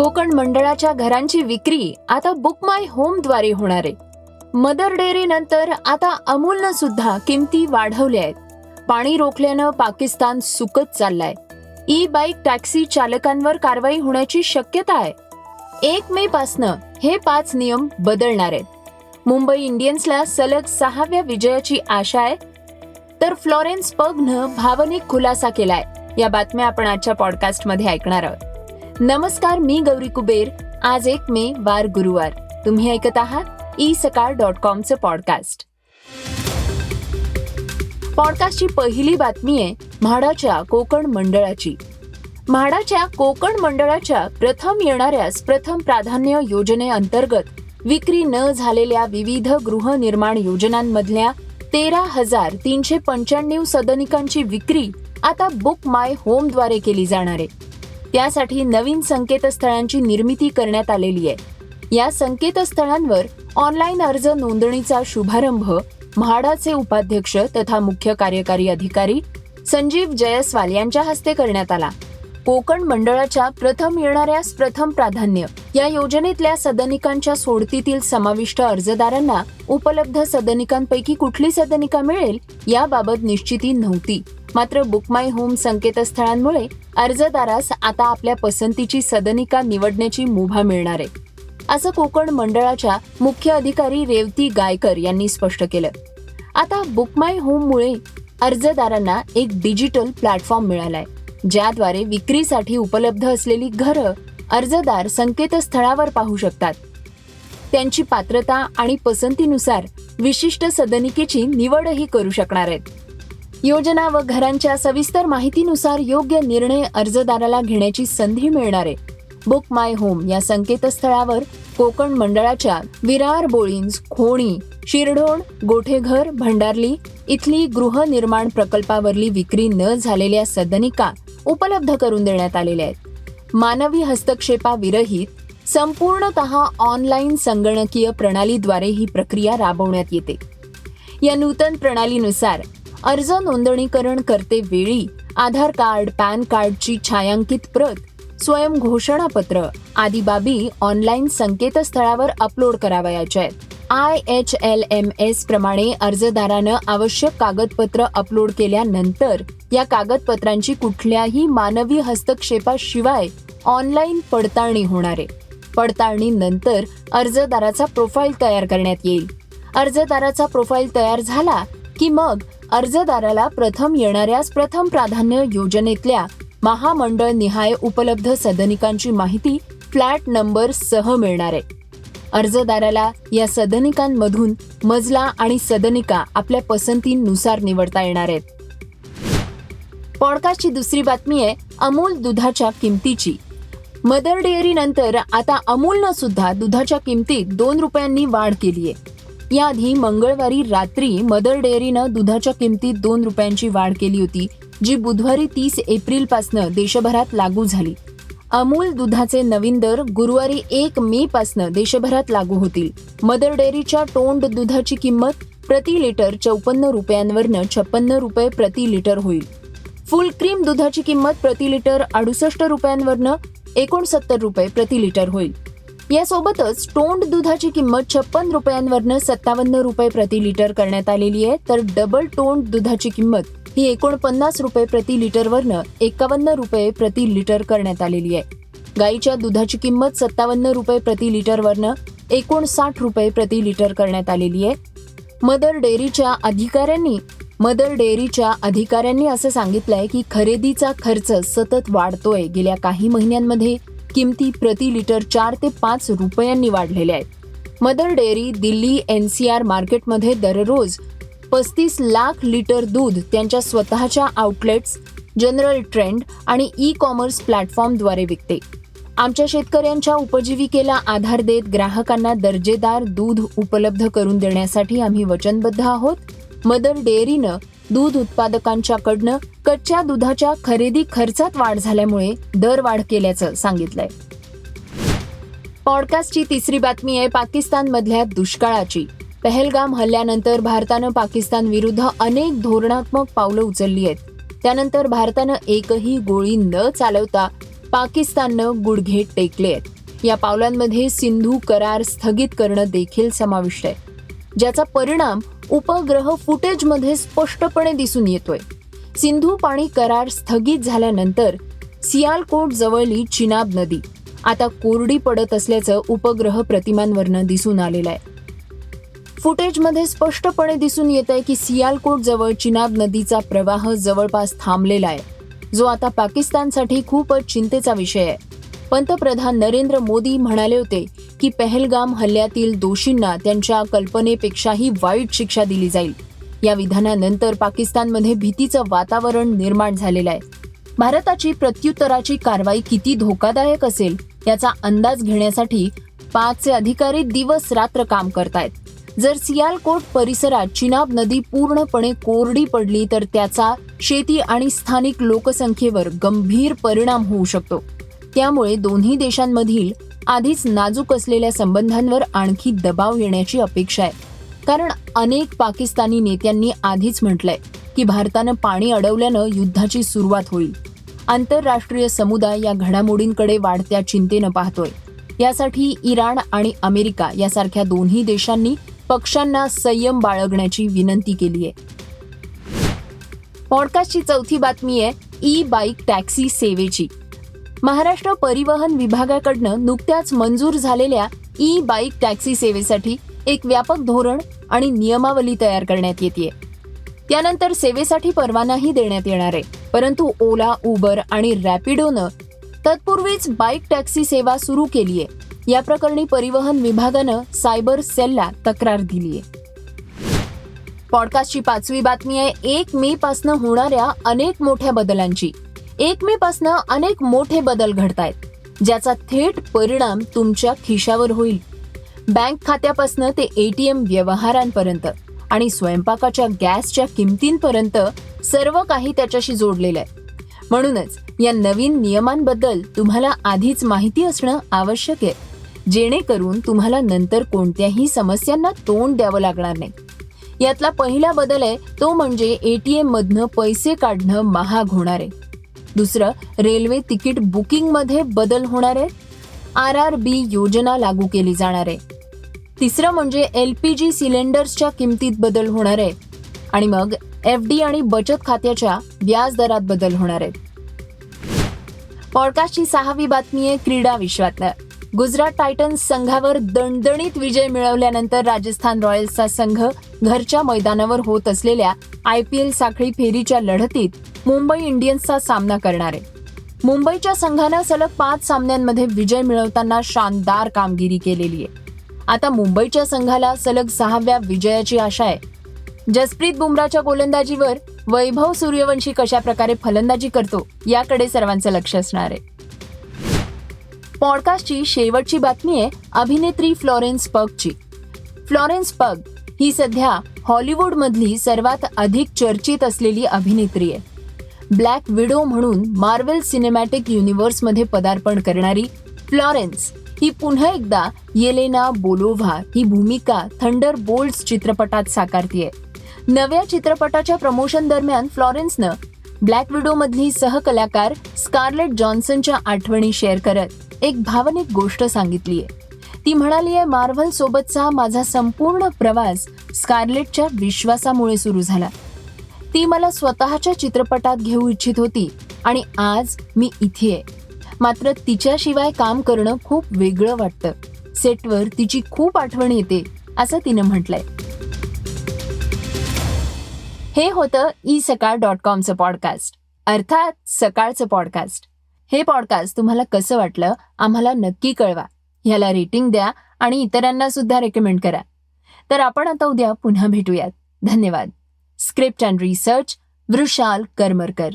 कोकण मंडळाच्या घरांची विक्री आता बुक माय होमद्वारे होणार आहे. मदर डेअरी नंतर आता अमूलनं सुद्धा किमती वाढवल्या आहेत. पाणी रोखल्यानं पाकिस्तान सुकत चाललाय. ई बाईक टॅक्सी चालकांवर कारवाई होण्याची शक्यता आहे. एक मे पासनं हे पाच नियम बदलणार आहेत. मुंबई इंडियन्सला सलग सहाव्या विजयाची आशा आहे. तर फ्लॉरेन्स पगनं भावनिक खुलासा केलाय. या बातम्या आपण आजच्या पॉडकास्टमध्ये ऐकणार आहोत. नमस्कार मी गौरी कुबेर. आज एक मे वार गुरुवार. तुम्ही ऐकत आहात ई सकाळ डॉट कॉमचं पॉडकास्ट. पॉडकास्टची पहिली बातमी आहे म्हाडाच्या कोकण मंडळाची. म्हाडाच्या कोकण मंडळाच्या प्रथम येणाऱ्यास प्रथम प्राधान्य योजनेअंतर्गत विक्री न झालेल्या विविध गृहनिर्माण योजनांमधल्या तेरा हजार तीनशे पंच्याण्णव सदनिकांची विक्री आता बुक माय होमद्वारे केली जाणार आहे. त्यासाठी नवीन संकेतस्थळांची निर्मिती करण्यात आलेली आहे. या संकेतस्थळांवर ऑनलाईन अर्ज नोंदणीचा शुभारंभ म्हाडाचे उपाध्यक्ष तथा मुख्य कार्यकारी अधिकारी संजीव जयस्वाल यांच्या हस्ते करण्यात आला. कोकण मंडळाच्या प्रथम येणाऱ्यास प्रथम प्राधान्य या योजनेतल्या सदनिकांच्या सोडतीतील समाविष्ट अर्जदारांना उपलब्ध सदनिकांपैकी कुठली सदनिका मिळेल याबाबत निश्चिती नव्हती. मात्र बुक माय होम संकेतस्थळांमुळे अर्जदारास आता आपल्या पसंतीची सदनिका निवडण्याची मुभा मिळणार आहे. असं कोकण मंडळाच्या मुख्य अधिकारी रेवती गायकर यांनी स्पष्ट केलं. आता बुक माय होममुळे अर्जदारांना एक डिजिटल प्लॅटफॉर्म मिळालाय ज्याद्वारे विक्रीसाठी उपलब्ध असलेली घरं अर्जदार संकेतस्थळावर पाहू शकतात. त्यांची पात्रता आणि पसंतीनुसार विशिष्ट सदनिकेची निवडही करू शकणार आहेत. योजना व घरांच्या सविस्तर माहितीनुसार योग्य निर्णय अर्जदाराला घेण्याची संधी मिळणार आहे. बुक माय होम या संकेतस्थळावर कोकण मंडळाच्या विरार बोळींज खोणी शिरढोण गोठेघर भंडारली इथली गृहनिर्माण प्रकल्पावरली विक्री न झालेल्या सदनिका उपलब्ध करून देण्यात आलेल्या आहेत. मानवी हस्तक्षेपाविरहित संपूर्णतः ऑनलाईन संगणकीय प्रणालीद्वारे ही प्रक्रिया राबवण्यात येते. या नूतन प्रणालीनुसार अर्ज नोंदणीकरण करते वेळी आधार कार्ड पॅन कार्डची छायांकित प्रत स्वयं घोषणापत्र आदी बाबी ऑनलाईन संकेतस्थळावर अपलोड करावयाच्या आहेत. I H L M S प्रमाणे अर्जदारानं आवश्यक कागदपत्र अपलोड केल्यानंतर या कागदपत्रांची कुठल्याही मानवी हस्तक्षेपाशिवाय ऑनलाईन पडताळणी होणार आहे. पडताळणीनंतर अर्जदाराचा प्रोफाईल तयार करण्यात येईल. अर्जदाराचा प्रोफाईल तयार झाला की मग अर्जदाराला प्रथम येणाऱ्यास प्रथम प्राधान्य योजनेतल्या महामंडळ निहाय उपलब्ध सदनिकांची माहिती फ्लॅट नंबर सह मिळणार आहे. अर्जदाराला या सदनिकांमधून मजला आणि सदनिका आपल्या पसंतीनुसार निवडता येणार आहेत. पॉडकास्टची दुसरी बातमी आहे अमूल दुधाच्या किमतीची. मदर डेअरी नंतर आता अमूलनं सुद्धा दुधाच्या किमतीत दोन रुपयांनी वाढ केली आहे याआधी मंगळवारी रात्री मदर डेअरीनं दुधाच्या किमतीत दोन रुपयांची वाढ केली होती जी बुधवारी तीस एप्रिल पासनं देशभरात लागू झाली. अमूल दुधाचे नवीन दर गुरुवारी एक मे पासनं देशभरात लागू होतील. मदर डेअरीच्या तोंड दुधाची किंमत प्रति लिटर चौपन्न रुपयांवरनं छप्पन्न रुपये प्रति लिटर होईल. फुल क्रीम दुधाची किंमत प्रति लिटर अडुसष्ट रुपयांवरनं एकोणसत्तर रुपये प्रति लिटर होईल. यासोबतच तोंड दुधाची किंमत छप्पन रुपयांवरनं सत्तावन्न रुपये प्रति लिटर करण्यात आलेली आहे. तर डबल तोंड दुधाची किंमत ही एकोणपन्नास रुपये प्रति लिटरवरनं एकावन्न रुपये प्रति लिटर करण्यात आलेली आहे. गाईच्या दुधाची किंमत सत्तावन्न रुपये प्रति लिटरवरनं एकोणसाठ रुपये प्रति लिटर करण्यात आलेली आहे. मदर डेअरीच्या अधिकाऱ्यांनी मदर डेअरीच्या अधिकाऱ्यांनी असं सांगितलंय की खरेदीचा खर्च सतत वाढतोय. गेल्या काही महिन्यांमध्ये किमती प्रति लिटर चार ते पाच रुपयांनी वाढलेल्या आहेत. Mother Dairy Delhi N C R मार्केटमध्ये दररोज पस्तीस लाख लिटर दूध त्यांच्या स्वतःच्या आउटलेट्स जनरल ट्रेंड आणि ई कॉमर्स प्लॅटफॉर्मद्वारे विकते. आमच्या शेतकऱ्यांच्या उपजीविकेला आधार देत ग्राहकांना दर्जेदार दूध उपलब्ध करून देण्यासाठी आम्ही वचनबद्ध आहोत. मदर डेअरीनं दूध उत्पादकांच्याकडनं कच्च्या दुधाच्या खरेदी खर्चात वाढ झाल्यामुळे दर वाढ केल्याचं सांगितलंय. पॉडकास्टची तिसरी बातमी आहे पाकिस्तानमधल्या दुष्काळाची. पहलगाम हल्ल्यानंतर भारतानं पाकिस्तान विरुद्ध अनेक धोरणात्मक पावलं उचलली आहेत. त्यानंतर भारतानं एकही गोळी न चालवता पाकिस्ताननं गुडघे टेकले आहेत. या पावलांमध्ये सिंधू करार स्थगित करणं देखील समाविष्ट आहे. ज्याचा परिणाम उपग्रह फुटेजमध्ये स्पष्टपणे दिसून येतोय. सिंधू पाणी करार स्थगित झाल्यानंतर सियालकोट जवळली चिनाब नदी. आता कोरडी पडत असल्याचं उपग्रह प्रतिमांवरनं दिसून आलेलं आहे फुटेजमध्ये स्पष्टपणे दिसून येत आहे की सियालकोट जवळ चिनाब नदीचा प्रवाह जवळपास थांबलेला आहे. जो आता पाकिस्तानसाठी खूपच चिंतेचा विषय आहे. पंतप्रधान नरेंद्र मोदी म्हणाले होते की पहलगाम हल्ल्यातील दोषींना त्यांच्या कल्पनेपेक्षाही वाईट शिक्षा दिली जाईल. या विधानानंतर पाकिस्तानमध्ये भीतीचं वातावरण निर्माण झालेलं आहे. भारताची प्रत्युत्तराची कारवाई किती धोकादायक असेल याचा अंदाज घेण्यासाठी पाकचे अधिकारी दिवस रात्र काम करतायत. जर सियालकोट परिसरात चिनाब नदी पूर्णपणे कोरडी पडली तर त्याचा शेती आणि स्थानिक लोकसंख्येवर गंभीर परिणाम होऊ शकतो. त्यामुळे दोन्ही देशांमधील आधीच नाजूक असलेल्या संबंधांवर आणखी दबाव येण्याची अपेक्षा आहे. कारण अनेक पाकिस्तानी नेत्यांनी आधीच म्हटलंय की भारतानं पाणी अडवल्यानं युद्धाची सुरुवात होईल. आंतरराष्ट्रीय समुदाय या घडामोडींकडे वाढत्या चिंतेनं पाहतोय. यासाठी इराण आणि अमेरिका यासारख्या दोन्ही देशांनी पक्षांना संयम बाळगण्याची विनंती केली आहे. पॉडकास्टची चौथी बातमी आहे ई बाईक टॅक्सी सेवेची. महाराष्ट्र परिवहन विभागाकडनं नुकत्याच मंजूर झालेल्या ई बाईक टॅक्सी सेवेसाठी एक व्यापक धोरण आणि नियमावली तयार करण्यात येते त्यानंतर सेवेसाठी परवानाही देण्यात येणार आहे. परंतु ओला उबर आणि रॅपिडोनं तत्पूर्वीच बाईक टॅक्सी सेवा सुरू केली आहे. या प्रकरणी परिवहन विभागानं सायबर सेलला तक्रार दिली आहे पॉडकास्टची पाचवी बातमी आहे. एक मे पासनं होणाऱ्या अनेक मोठ्या बदलांची. एक मे पासनं अनेक मोठे बदल घडतायत ज्याचा थेट परिणाम तुमच्या खिशावर होईल. बँक खात्यापासनं ते एटीएम व्यवहारांपर्यंत आणि स्वयंपाकाच्या गॅसच्या किमतींपर्यंत सर्व काही त्याच्याशी जोडलेलं आहे. म्हणूनच या नवीन नियमांबद्दल तुम्हाला आधीच माहिती असणं आवश्यक आहे जेणेकरून तुम्हाला नंतर कोणत्याही समस्यांना तोंड द्यावं लागणार नाही. यातला पहिला बदल आहे तो म्हणजे एटीएम मधनं पैसे काढणं महाग होणार आहे. दुसरं रेल्वे तिकीट बुकिंगमध्ये बदल होणार? आहे आर आर बी योजना लागू केली जाणार. आहे तिसरं म्हणजे एल पी जी सिलेंडर्सच्या किमतीत बदल होणार. आहे आणि मग एफ डी आणि बचत खात्याच्या व्याज दरात बदल होणार. आहेत पॉडकास्टची सहावी बातमी आहे क्रीडा विश्वातलं. गुजरात टायटन्स संघावर दणदणीत विजय मिळवल्यानंतर राजस्थान रॉयल्सचा संघ घरच्या मैदानावर होत असलेल्या आय पी एल साखळी फेरीच्या लढतीत मुंबई इंडियन्सचा सामना करणार. आहे मुंबईच्या संघानं सलग पाच सामन्यांमध्ये विजय मिळवताना शानदार कामगिरी केलेली आहे. आता मुंबईच्या संघाला सलग सहाव्या विजयाची आशा आहे. जसप्रीत बुमराच्या गोलंदाजीवर वैभव सूर्यवंशी कशा प्रकारे फलंदाजी करतो याकडे सर्वांचं लक्ष असणार आहे. पॉडकास्टची शेवटची बातमी आहे अभिनेत्री फ्लॉरेन्स पगची. फ्लॉरेन्स पग ही सध्या हॉलिवूडमधली सर्वात अधिक चर्चित असलेली अभिनेत्री आहे. ब्लॅक विडो म्हणून मार्वेल सिनेमॅटिक युनिव्हर्समध्ये पदार्पण करणारी फ्लॉरेन्स ही पुन्हा एकदा येलेना बोलोव्हा ही भूमिका थंडर बोल्ट चित्रपटात साकारतीये. नव्या चित्रपटाच्या प्रमोशन दरम्यान फ्लॉरेन्सनं ब्लॅक विडो मधली सहकलाकार स्कारलेट जॉन्सनच्या आठवणी शेअर करत एक भावनिक गोष्ट सांगितलीय. ती म्हणाली आहे मार्व्हल सोबतचा माझा संपूर्ण प्रवास स्कारलेटच्या विश्वासामुळे सुरू झाला. ती मला स्वतःच्या चित्रपटात घेऊ इच्छित होती आणि आज मी इथे आहे. मात्र तिच्याशिवाय काम करणं खूप वेगळं वाटतं. सेटवर तिची खूप आठवण येते असं तिनं म्हटलंय. हे होतं ई सकाळ डॉट कॉमचं पॉडकास्ट. अर्थात सकाळचं पॉडकास्ट. हे पॉडकास्ट तुम्हाला कसं वाटलं आम्हाला नक्की कळवा. ह्याला रेटिंग द्या आणि इतरांना सुद्धा रेकमेंड करा. तर आपण आता उद्या पुन्हा भेटूयात. धन्यवाद. Script and research Vrushal Karmarkar.